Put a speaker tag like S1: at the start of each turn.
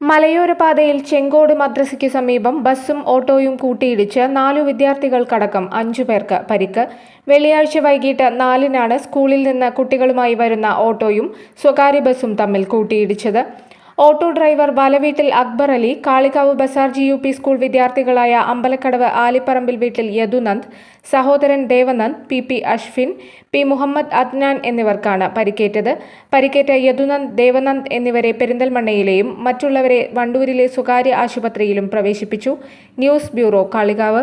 S1: മലയോര പാതയിൽ ചെങ്കോട് മദ്രസയ്ക്ക് സമീപം ബസ്സും ഓട്ടോയും കൂട്ടിയിടിച്ച് നാലു വിദ്യാർത്ഥികൾക്കടക്കം അഞ്ചു പേർക്ക് പരിക്ക്. വെള്ളിയാഴ്ച വൈകിട്ട് നാലിനാണ് സ്കൂളിൽ നിന്ന് കുട്ടികളുമായി വരുന്ന ഓട്ടോയും സ്വകാര്യ ബസ്സും തമ്മിൽ കൂട്ടിയിടിച്ചത്. Auto driver ബാലവീട്ടിൽ Akbar Ali Kalikavu Bazar G U P school വിദ്യാർത്ഥികളായ Ambalakkadavu ആലിപ്പറമ്പിൽ വീട്ടിൽ യദുനന്ദ് സഹോദരൻ Devanand P P Ashfin P Muhammad Adnan എന്നിവർക്കാണ് പരിക്കേറ്റത്. പരിക്കേറ്റ യദുനന്ദ് ദേവനന്ദ് എന്നിവരെ പെരിന്തൽമണ്ണയിലെയും മറ്റുള്ളവരെ വണ്ടൂരിലെ സ്വകാര്യ ആശുപത്രിയിലും പ്രവേശിപ്പിച്ചു. News bureau Kalikavu.